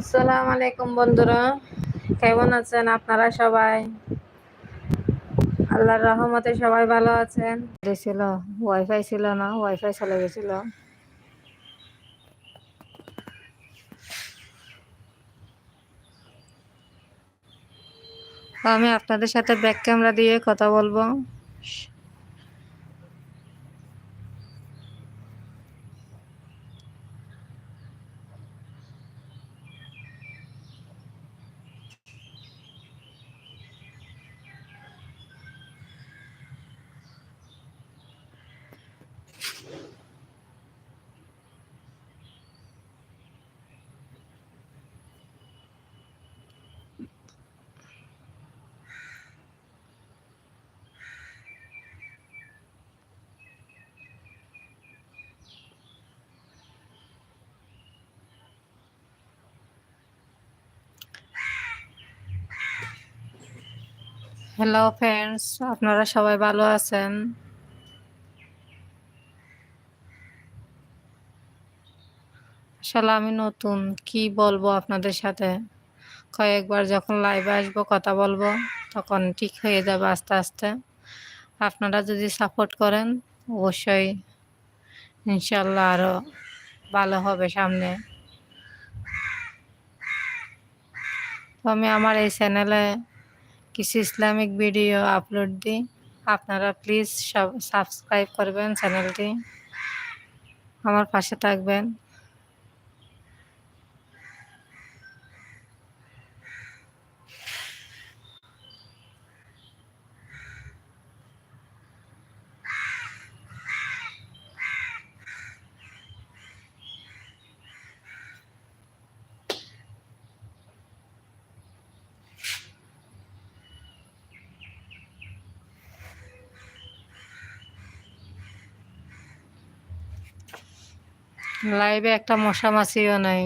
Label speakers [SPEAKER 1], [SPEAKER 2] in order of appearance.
[SPEAKER 1] আসসালামু আলাইকুম বন্ধুরা, কেমন আছেন আপনারা সবাই? আল্লাহর রহমতে সবাই ভালো আছেন। ছিল ওয়াইফাই ছিল না ওয়াইফাই চলে গেছিল। আমি আপনাদের সাথে ব্যাক ক্যামেরা দিয়ে কথা বলব। হ্যালো ফ্রেন্ডস আপনারা সবাই ভালো আছেন? আসলে আমি নতুন। কি বলব আপনাদের সাথে? কয়েকবার যখন লাইভে আসব, কথা বলব, তখন ঠিক হয়ে যাবে আস্তে আস্তে। আপনারা যদি সাপোর্ট করেন, অবশ্যই ইনশাল্লাহ আরও ভালো হবে সামনে। তো আমি আমার এই চ্যানেলে কিছু ইসলামিক ভিডিও আপলোড দিই। আপনারা প্লিজ সব সাবস্ক্রাইব করবেন চ্যানেলটি আমার পাশে থাকবেন। লাইভে একটা মশা মাছিও নাই।